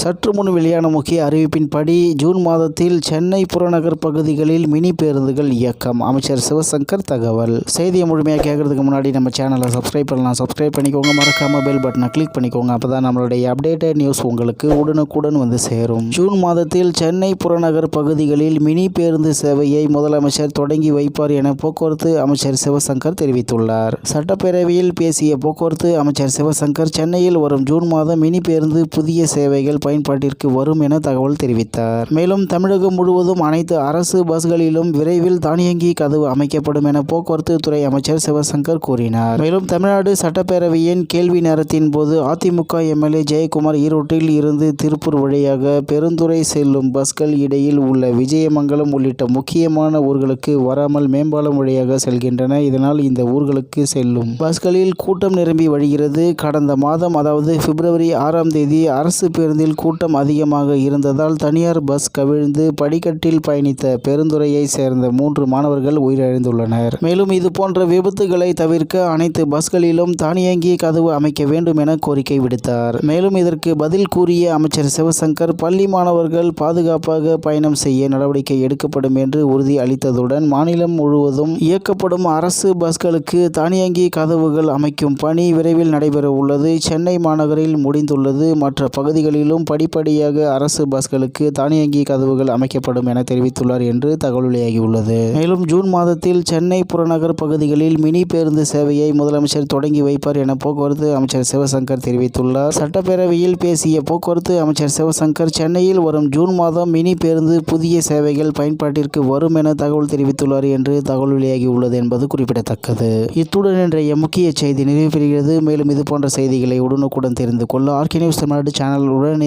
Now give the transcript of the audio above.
சற்று முன் வெளியான முக்கிய அறிவிப்பின்படி ஜூன் மாதத்தில் சென்னை புறநகர் பகுதிகளில் மினி பேருந்துகள் இயக்கம். அமைச்சர் சிவசங்கர் தகவல். செய்தியை முழுமையாக கேட்கறதுக்கு முன்னாடி நம்ம சேனலை சப்ஸ்கிரைப் பண்ணலாம். சப்ஸ்கிரைப் பண்ணிக்கோங்க. மறக்காம பெல் பட்டனை கிளிக் பண்ணிக்கோங்க. அப்பதான் நம்மளுடைய அப்டேட்டட் நியூஸ் உங்களுக்கு உடனுக்குடன் வந்து சேரும். ஜூன் மாதத்தில் சென்னை புறநகர் பகுதிகளில் மினி பேருந்து சேவையை முதலமைச்சர் தொடங்கி வைப்பார் என போக்குவரத்து அமைச்சர் சிவசங்கர் தெரிவித்துள்ளார். சட்டப்பேரவையில் பேசிய போக்குவரத்து அமைச்சர் சிவசங்கர் சென்னையில் வரும் ஜூன் மாதம் மினி பேருந்து புதிய சேவைகள் பயன்பாட்டிற்கு வரும் என தகவல் தெரிவித்தார். மேலும் தமிழகம் முழுவதும் அனைத்து அரசு பஸ்களிலும் விரைவில் தானியங்கி கதவு அமைக்கப்படும் என போக்குவரத்து துறை அமைச்சர் சிவசங்கர் கூறினார். மேலும் தமிழ்நாடு சட்டப்பேரவையின் கேள்வி நேரத்தின் போது அதிமுக எம்எல்ஏ ஜெயக்குமார் ஈரோட்டில் இருந்து திருப்பூர் வழியாக பெருந்துறை செல்லும் பஸ்கள் இடையில் உள்ள விஜயமங்கலம் உள்ளிட்ட முக்கியமான ஊர்களுக்கு வராமல் மேம்பாலம் வழியாக செல்கின்றன. இதனால் இந்த ஊர்களுக்கு செல்லும் பஸ்களில் கூட்டம் நிரம்பி வழிகிறது கடந்த மாதம் அதாவது பிப்ரவரி ஆறாம் தேதி அரசு பேருந்தில் கூட்டம் அதிகமாக இருந்ததால் தனியார் பஸ் கவிழ்ந்து படிக்கட்டில் பயணித்த பெருந்துறையை சேர்ந்த மூன்று மாணவர்கள் உயிரிழந்துள்ளனர். மேலும் இது போன்ற விபத்துகளை தவிர்க்க அனைத்து பஸ்களிலும் தானியங்கி கதவு அமைக்க வேண்டும் என கோரிக்கை விடுத்தார். மேலும் இதற்கு பதில் கூறிய அமைச்சர் சிவசங்கர் பள்ளி மாணவர்கள் பாதுகாப்பாக பயணம் செய்ய நடவடிக்கை எடுக்கப்படும் என்று உறுதி அளித்ததுடன் மாநிலம் முழுவதும் இயக்கப்படும் அரசு பஸ்களுக்கு தானியங்கி கதவுகள் அமைக்கும் பணி விரைவில் நடைபெற உள்ளது சென்னை மாநகரில் முடிந்துள்ளது. மற்ற பகுதிகளிலும் படிப்படியாக அரசு பஸ்களுக்கு தானியங்கி கதவுகள் அமைக்கப்படும் என தெரிவித்துள்ளார் என்று தகவல் வெளியாகியுள்ளது மேலும் ஜூன் மாதத்தில் சென்னை புறநகர் பகுதிகளில் மினி பேருந்து சேவையை முதலமைச்சர் தொடங்கி வைப்பார் என போக்குவரத்து அமைச்சர் சிவசங்கர் தெரிவித்துள்ளார். சட்டப்பேரவையில் பேசிய போக்குவரத்து அமைச்சர் சிவசங்கர் சென்னையில் வரும் ஜூன் மாதம் மினி பேருந்து புதிய சேவைகள் பயன்பாட்டிற்கு வரும் என தகவல் தெரிவித்துள்ளார் என்று தகவல் வெளியாகியுள்ளது என்பது குறிப்பிடத்தக்கது. இத்துடன் இன்றைய முக்கிய செய்தி நிறைவு பெறுகிறது. மேலும் இது போன்ற செய்திகளை உடனுக்குடன் தெரிந்து கொள்ள ஆர்கே நியூஸ் தமிழ்நாடு சேனல் உடன்